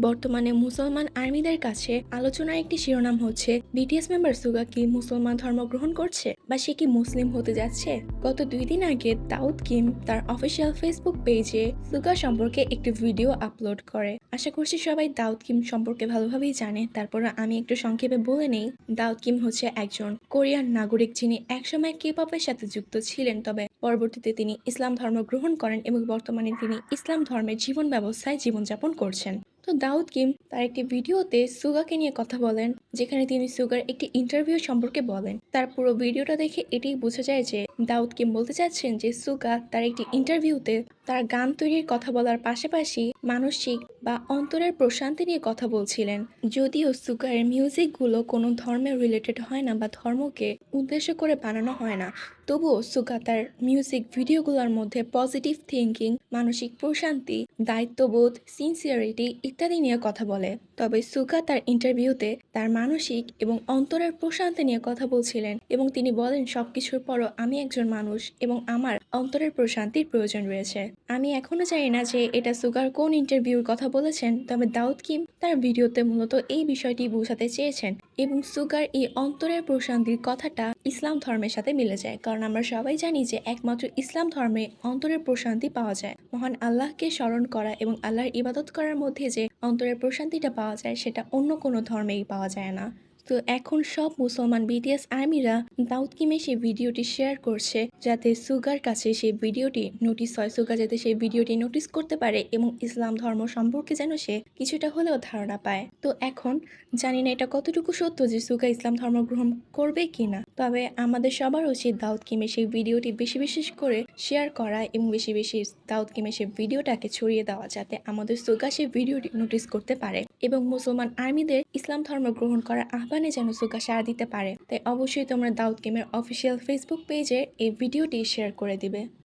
বর্তমানে মুসলমান আর্মিদের কাছে আলোচনার একটি শিরোনাম হচ্ছে, বিটিএস মেম্বার সুগা কি মুসলমান ধর্ম গ্রহণ করছে বা সে কি মুসলিম হতে যাচ্ছে? গত দুই দিন আগে দাউদ কিম তার অফিসিয়াল ফেসবুক পেজে সুগা সম্পর্কে একটি ভিডিও আপলোড করে। আশা করছি সবাই দাউদ কিম সম্পর্কে ভালোভাবেই জানে। তারপর আমি একটু সংক্ষেপে বলে নেই, দাউদ কিম হচ্ছে একজন কোরিয়ান নাগরিক যিনি একসময় কে পপের সাথে যুক্ত ছিলেন, তবে পরবর্তীতে তিনি ইসলাম ধর্ম গ্রহণ করেন এবং বর্তমানে তিনি ইসলাম ধর্মের জীবন ব্যবস্থায় জীবনযাপন করছেন। তো দাউদ কিম তার একটি ভিডিওতে সুগাকে নিয়ে কথা বলেন, যেখানে তিনি সুগার একটি ইন্টারভিউ সম্পর্কে বলেন। তার পুরো ভিডিওটা দেখে এটাই বোঝা যায় যে দাউদ কিম বলতে চাচ্ছেন যে সুগা তার একটি ইন্টারভিউতে তার গান তৈরির কথা বলার পাশাপাশি মানসিক বা অন্তরের প্রশান্তি নিয়ে কথা বলছিলেন। যদিও সুগার মিউজিকগুলো কোনো ধর্মের রিলেটেড হয় না বা ধর্মকে উদ্দেশ্য করে বানানো হয় না, তবুও সুগা তার মিউজিক ভিডিওগুলোর মধ্যে পজিটিভ থিঙ্কিং মানসিক প্রশান্তি, দায়িত্ববোধ সিনসিয়ারিটি ইত্যাদি নিয়ে কথা বলে। তবে সুগা তার ইন্টারভিউতে তার মানসিক এবং অন্তরের প্রশান্তি নিয়ে কথা বলছিলেন এবং তিনি বলেন, সবকিছুর পরও আমি একজন মানুষ এবং আমার অন্তরের প্রশান্তির প্রয়োজন রয়েছে। আমি এখনও জানি না যে এটা সুগার কোন ইন্টারভিউর কথা বলেছেন, তবে দাউদ কিম তার ভিডিওতে মূলত এই বিষয়টি বোঝাতে চেয়েছেন এবং সুগার এই অন্তরের প্রশান্তির কথাটা ইসলাম ধর্মের সাথে মিলে যায়, কারণ আমরা সবাই জানি যে একমাত্র ইসলাম ধর্মে অন্তরের প্রশান্তি পাওয়া যায়। মহান আল্লাহকে স্মরণ করা এবং আল্লাহর ইবাদত করার মধ্যে যে অন্তরের প্রশান্তিটা পাওয়া যায়, সেটা অন্য কোনো ধর্মেই পাওয়া যায় না। তো এখন সব মুসলমান বিটিএস আর্মিরা দাউদ কিমে সেই ভিডিওটি শেয়ার করছে যাতে সুগার কাছে সেই ভিডিওটি নোটিস হয় সুগা যাতে সেই ভিডিওটি নোটিস করতে পারে এবং ইসলাম ধর্ম সম্পর্কে যেন সে কিছুটা হলেও ধারণা পায়। তো এখন জানি না এটা কতটুকু সত্য যে সুগা ইসলাম ধর্ম গ্রহণ করবে কি না। তবে আমাদের সবার উচিত দাউদ কিমে সেই ভিডিওটি বেশি বেশি করে শেয়ার করা এবং বেশি বেশি দাউদ কিমে সেই ভিডিওটাকে ছড়িয়ে দেওয়া যাতে আমাদের সুগা সেই ভিডিওটি নোটিস করতে পারে এবং মুসলমান আর্মিদের ইসলাম ধর্ম গ্রহণ করার আহ্বানে যেন সুগা সাড়া দিতে পারে। তাই অবশ্যই তোমরা দাউদ গেমের অফিসিয়াল ফেসবুক পেজে এই ভিডিওটি শেয়ার করে দিবে।